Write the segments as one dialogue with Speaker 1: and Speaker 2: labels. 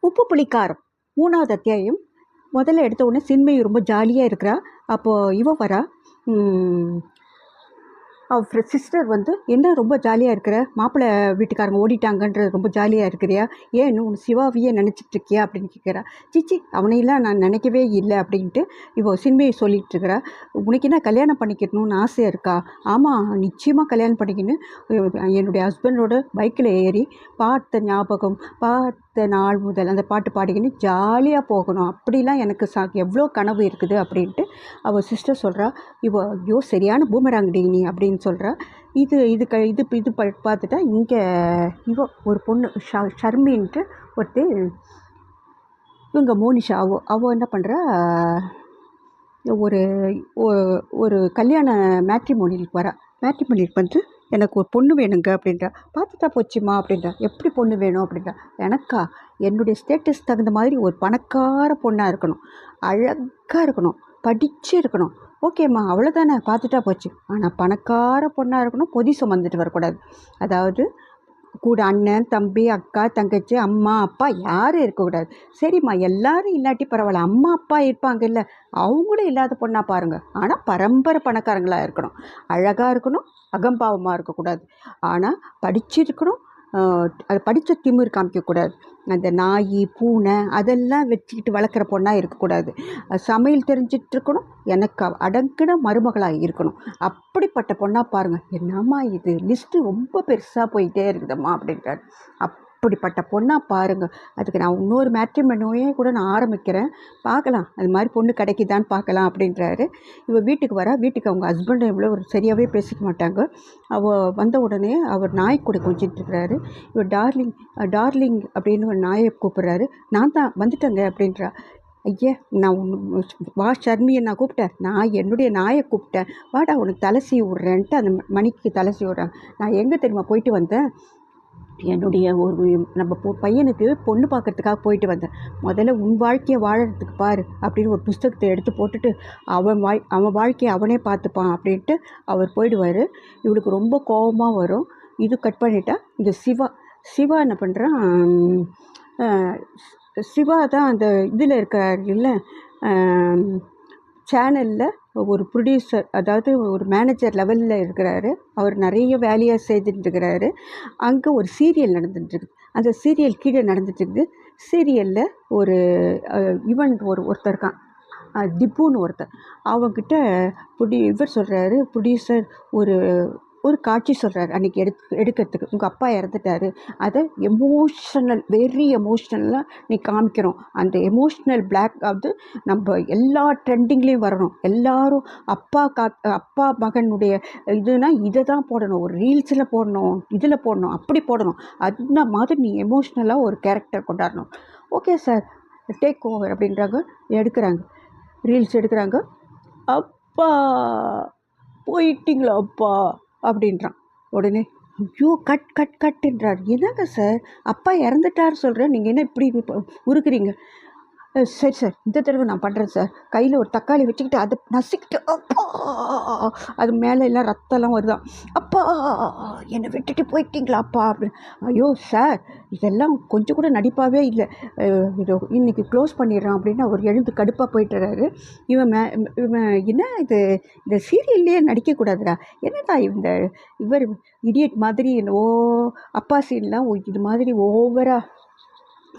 Speaker 1: உப்பு புளிக்காரம். மூணாவது அத்தியாயம். முதல்ல எடுத்த உடனே சின்மை ரொம்ப ஜாலியாக இருக்கிறா. அப்போது இவ வரா. அவள் சிஸ்டர் வந்து என்ன ரொம்ப ஜாலியாக இருக்கிற? மாப்பிள்ளை வீட்டுக்காரங்க ஓடிட்டாங்கன்றது ரொம்ப ஜாலியாக இருக்கிறியா? ஏன் இன்னும் உன் சிவாவியே நினச்சிட்டு இருக்கியா? அப்படின்னு கேட்குறா சிச்சி அவனையெல்லாம் நான் நினைக்கவே இல்லை அப்படின்ட்டு இவள் சின்மையை சொல்லிட்டு இருக்கிறா. உனக்கு என்ன கல்யாணம் பண்ணிக்கணும்னு ஆசையாக இருக்கா? ஆமாம் நிச்சயமாக கல்யாணம் பண்ணிக்கணும். என்னுடைய ஹஸ்பண்டோட பைக்கில் ஏறி பார்த்த ஞாபகம் பார்த்த நாள் முதல் அந்த பாட்டு பாடிக்கின்னு ஜாலியாக போகணும். அப்படிலாம் எனக்கு சா எவ்வளோ கனவு இருக்குது அப்படின்ட்டு அவள் சிஸ்டர் சொல்கிறா இவள் ஐயோ சரியான பூமராங்கடி நீ அப்படின்னு சொல்கிறா இது இது க இது இது ப பார்த்துட்டா இங்கே இவ ஒரு பொண்ணு ஷ ஷர்மின்ட்டு ஒருத்தி இவங்க மோனிஷா அவ அவள் என்ன பண்ணுறா ஒரு ஒரு கல்யாண மேட்ரிமோனிலுக்கு வரா. மேட்ரிமோனிலுக்கு வந்து எனக்கு ஒரு பொண்ணு வேணுங்க அப்படின்றா. பார்த்துட்டா போச்சுமா அப்படின்றா. எப்படி பொண்ணு வேணும் அப்படின்றா. எனக்கா என்னுடைய ஸ்டேட்டஸ் தகுந்த மாதிரி ஒரு பணக்கார பொண்ணாக இருக்கணும். அழகாக இருக்கணும். படிச்சு இருக்கணும். ஓகேம்மா அவ்வளோதானே பார்த்துட்டா போச்சு. ஆனால் பணக்கார பொண்ணாக இருக்கணும் பொதி சுமந்துட்டு வரக்கூடாது. அதாவது கூட அண்ணன் தம்பி அக்கா தங்கச்சி அம்மா அப்பா யாரும் இருக்கக்கூடாது. சரிம்மா எல்லாரும் இல்லாட்டி பரவாயில்ல அம்மா அப்பா இருப்பாங்கல்ல அவங்களும் இல்லாத பொண்ணாக பாருங்கள் ஆனால் பரம்பரை பணக்காரங்களாக இருக்கணும். அழகாக இருக்கணும் அகம்பாவமாக இருக்கக்கூடாது. ஆனால் படிச்சிருக்கணும் அது படித்த திமிர் காமிக்கக்கூடாது அந்த நாய் பூனை அதெல்லாம் வச்சுக்கிட்டு வளர்க்குற பொண்ணாக இருக்கக்கூடாது சமையல் தெரிஞ்சிட்டு இருக்கணும். எனக்கு அடங்கின மருமகளாக இருக்கணும். அப்படிப்பட்ட பொண்ணாக பாருங்கள் என்னம்மா இது? லிஸ்ட்டு ரொம்ப பெருசாக போயிட்டே இருக்குதம்மா அப்படின்றாரு. அப்படிப்பட்ட பொண்ணாக பாருங்கள் அதுக்கு நான் இன்னொரு மேட்ரிமனோயே கூட நான் ஆரம்பிக்கிறேன். பார்க்கலாம். அது மாதிரி பொண்ணு கிடைக்குதான்னு பார்க்கலாம் அப்படின்றாரு. இவள் வீட்டுக்கு வரா. வீட்டுக்கு அவங்க ஹஸ்பண்ட் இவ்வளோ ஒரு சரியாகவே பேசிக்க மாட்டாங்க. அவள் வந்த உடனே அவர் நாய் கூட கொஞ்சிட்டு இருக்கிறாரு இவர் டார்லிங் டார்லிங் அப்படின்னு ஒரு நாயை கூப்பிட்றாரு. நான் தான் வந்துட்டேங்க அப்படின்றா. ஐயா நான் வா ஷர்மியை நான் கூப்பிட்டேன் நான் என்னுடைய நாயை கூப்பிட்டேன். வாடா உனக்கு தலை சீவி விட்றேன்ட்டு அந்த மணிக்கு தலை சீவி விட்றேன் நான் எங்கே தெரியுமா போயிட்டு வந்தேன்? என்னுடைய ஒரு நம்ம பொ பையனுக்கு பொண்ணு பார்க்கறதுக்காக போயிட்டு வந்தேன். முதல்ல உன் வாழ்க்கையை வாழறதுக்கு பாரு அப்படின்னு ஒரு புஸ்தகத்தை எடுத்து போட்டுட்டு அவன் வாய் அவன் வாழ்க்கையை அவனே பார்த்துப்பான் அப்படின்ட்டு அவர் போயிடுவார். இவளுக்கு ரொம்ப கோபமாக வரும். இது கட் பண்ணிட்டா இந்த சிவா சிவா என்ன பண்ணுறான் சிவா தான் அந்த இதில் இருக்கார் இல்லை சேனலில் ஒரு ப்ரொடியூசர் அதாவது ஒரு மேனேஜர் லெவலில் இருக்கிறாரு. அவர் நிறைய வேலையாக செய்துட்டுருக்கிறாரு. அங்கே ஒரு சீரியல் நடந்துட்டுருக்குது அந்த சீரியல் கீழே நடந்துட்டுருக்குது. சீரியலில் ஒரு இவன் ஒரு ஒருத்தர் இருக்கான். டிப்புன்னு திப்புன்னு ஒருத்தர். அவங்கிட்ட புடி இவர் சொல்கிறாரு ப்ரொடியூசர் ஒரு ஒரு காட்சி சொல்கிறாரு அன்றைக்கி எடு எடுக்கிறதுக்கு. உங்கள் அப்பா இறந்துட்டாரு. அதை எமோஷனல் வெரி எமோஷ்னலாக நீ காமிக்கிறோம். அந்த எமோஷ்னல் பிளாக் ஆகுது நம்ம எல்லா ட்ரெண்டிங்லேயும் வரணும். எல்லாரும் அப்பா கா அப்பா மகனுடைய இதுனா இதை தான் போடணும். ஒரு ரீல்ஸில் போடணும். இதில் போடணும். அப்படி போடணும். அந்த மாதிரி நீ எமோஷ்னலாக ஒரு கேரக்டர் கொண்டாடணும். ஓகே சார் டேக் ஓவர் அப்படின்றாங்க. எடுக்கிறாங்க. ரீல்ஸ் எடுக்கிறாங்க. அப்பா! போயிட்டீங்களா அப்பா? அப்படின்றான். உடனே ஐயோ கட் கட் கட்டுன்றார். என்னங்க சார்? அப்பா இறந்துட்டார் சொல்கிறேன் நீங்கள் என்ன இப்படி உருக்குறீங்க? சரி சார் இந்த தடவை நான் பண்ணுறேன் சார் கையில் ஒரு தக்காளி வச்சுக்கிட்டு அதை நசுக்கிட்டு அப்பா! அது மேலே எல்லாம் ரத்தம்லாம் வருதான் அப்பா! என்னை விட்டுட்டு போயிட்டீங்களா அப்பா? அப்படின்னு. ஐயோ சார் இதெல்லாம் கொஞ்சம் கூட நடிப்பாகவே இல்லை. இது இதோ க்ளோஸ் பண்ணிடுறான் அப்படின்னு அவர் எழுந்து கடுப்பாக போயிட்டுறாரு. இவன் மே இவன் என்ன இது? இந்த சீரியல்லையே நடிக்கக்கூடாதுடா என்னடா இந்த இவர் இடியட் மாதிரி ஓ அப்பா சீன்லாம் இது மாதிரி ஓவராக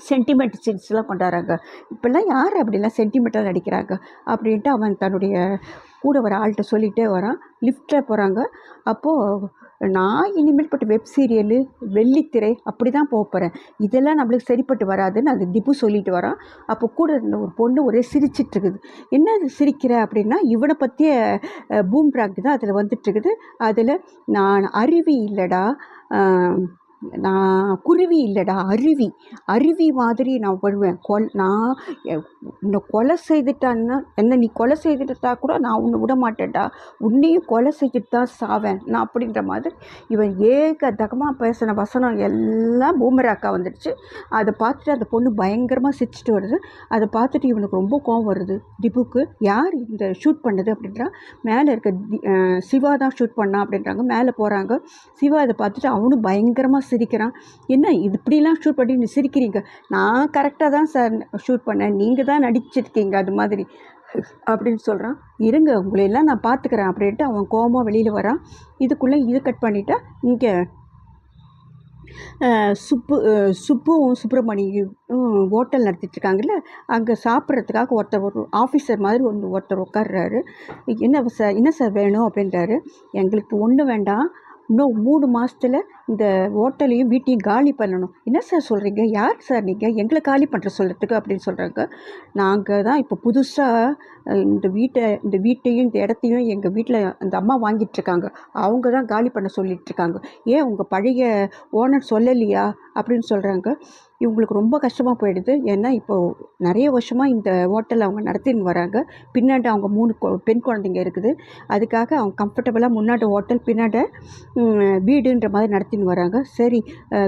Speaker 1: சென்டிமெண்ட் சீன்ஸ்லாம் கொண்டாடுறாங்க. இப்போல்லாம் யார் அப்படிலாம் சென்டிமெண்ட்டாக நடிக்கிறாங்க? அப்படின்ட்டு அவன் தன்னுடைய கூட வர ஆள்கிட்ட சொல்லிகிட்டே வரான். லிஃப்ட்டில் போகிறாங்க அப்போது நான் இனிமேல் பட்டு வெப் சீரியலு வெள்ளித்திரை அப்படி தான் போக போகிறேன் இதெல்லாம் நம்மளுக்கு சரிப்பட்டு வராதுன்னு அந்த திப்பு சொல்லிட்டு வரான். அப்போ கூட இருந்த ஒரு பொண்ணு ஒரே சிரிச்சிட்டு இருக்குது. என்ன அது சிரிக்கிற அப்படின்னா இவனை பற்றிய பூம்ராக் தான் அதில் வந்துட்டுருக்குது அதில் நான் அருவி இல்லைடா நான் குருவி இல்லைடா அருவி. அருவி மாதிரி நான் வருவேன் கொல் நான் உன்னை கொலை செய்துட்டான்னா என்ன நீ கொலை செய்துட்டா கூட நான் உன்னை விட மாட்டேன்டா. உன்னையும் கொலை செஞ்சுட்டு தான் சாவேன். நான் அப்படின்ற மாதிரி இவன் ஏக தகமாக பேசின வசனம் எல்லாம் பூமராக்கா வந்துடுச்சு. அதை பார்த்துட்டு அந்த பொண்ணு பயங்கரமாக சிரிச்சிட்டு வருது. அதை பார்த்துட்டு இவனுக்கு ரொம்ப கோவம் வருது. திபுக்கு யார் இந்த ஷூட் பண்ணது? அப்படின்றா. மேலே இருக்க சிவா தான் ஷூட் பண்ணா அப்படின்றாங்க. மேலே போகிறாங்க சிவா அதை பார்த்துட்டு அவனும் பயங்கரமாக சிரிக்கிறான். என்ன இது இப்படிலாம் ஷூட் பண்ணி நீ சிரிக்கிறீங்க? நான் கரெக்டாக தான் சார் ஷூட் பண்ணேன். நீங்கள் தான் நடிச்சிருக்கீங்க அது மாதிரி. அப்படின்னு சொல்கிறான் இருங்க உங்களையெல்லாம் நான் பார்த்துக்கிறேன் அப்படின்ட்டு அவன் கோபமாக வெளியில் வரான். இதுக்குள்ளே இது கட் பண்ணிவிட்டா இங்கே சுப்பு சுப்பும் சுப்புவும் சுப்பிரமணியும் ஹோட்டல் நடத்திட்டுருக்காங்கல்ல அங்கே சாப்பிட்றதுக்காக ஒருத்தர் ஒரு ஆஃபீஸர் மாதிரி ஒன்று ஒருத்தர் உட்காடுறாரு என்ன சார் என்ன சார் வேணும்? அப்படின்றாரு. எங்களுக்கு ஒன்று வேண்டாம். இன்னும் மூணு மாதத்துல இந்த ஹோட்டலையும் வீட்டையும் காலி பண்ணணும். என்ன சார் சொல்கிறீங்க யார் சார் நீங்கள் எங்களை காலி பண்ணுற சொல்கிறதுக்கு அப்படின்னு சொல்கிறாங்க நாங்கள் தான் இப்போ புதுசாக இந்த வீட்டை இந்த வீட்டையும் இந்த இடத்தையும் எங்கள் வீட்டில் அந்த அம்மா வாங்கிட்டுருக்காங்க அவங்க தான் காலி பண்ண சொல்லிகிட்ருக்காங்க ஏன் உங்கள் பழைய ஓனர் சொல்லலையா? அப்படின்னு சொல்கிறாங்க இவங்களுக்கு ரொம்ப கஷ்டமாக போயிடுது. ஏன்னா இப்போது நிறைய வருஷமாக இந்த ஹோட்டலில் அவங்க நடத்தின்னு வராங்க. பின்னாடி அவங்க மூணு பெண் குழந்தைங்க இருக்குது. அதுக்காக அவங்க கம்ஃபர்டபுளாக முன்னாடி ஹோட்டல் பின்னாடி வீடுன்ற மாதிரி நடத்தி நடத்தின்னு வராங்க. சரி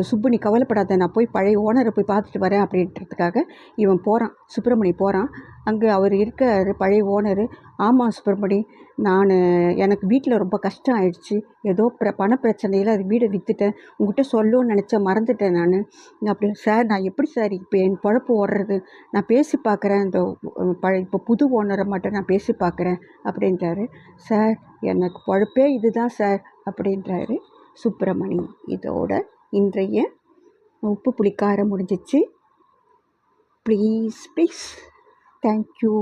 Speaker 1: சுப்பு நீ கவலைப்படாத. நான் போய் பழைய ஓனரை போய் பார்த்துட்டு வரேன் அப்படின்றதுக்காக இவன் போகிறான் சுப்பிரமணி போகிறான் அங்கே அவர் இருக்கார் பழைய ஓனரு. ஆமாம் சுப்பிரமணி நான் எனக்கு வீட்டில் ரொம்ப கஷ்டம் ஆயிடுச்சு. ஏதோ பிர பண பிரச்சனையில் அது வீடை விற்றுட்டேன் உங்ககிட்ட சொல்லணும்னு நினச்சேன் மறந்துட்டேன் நான். அப்படி சார் நான் எப்படி சார் இப்போ என் பொழப்பு ஓடுறது? நான் பேசி பார்க்குறேன். இந்த பழ பழைய இப்போ புது ஓனரை மட்டும் நான் பேசி பார்க்குறேன் அப்படின்றாரு. சார் எனக்கு பொழப்பே இதுதான் சார் அப்படின்றாரு. சுப்பிரமணி. இதோட இன்றைய உப்பு புளிக்காரம் முடிஞ்சிச்சு. Please please thank you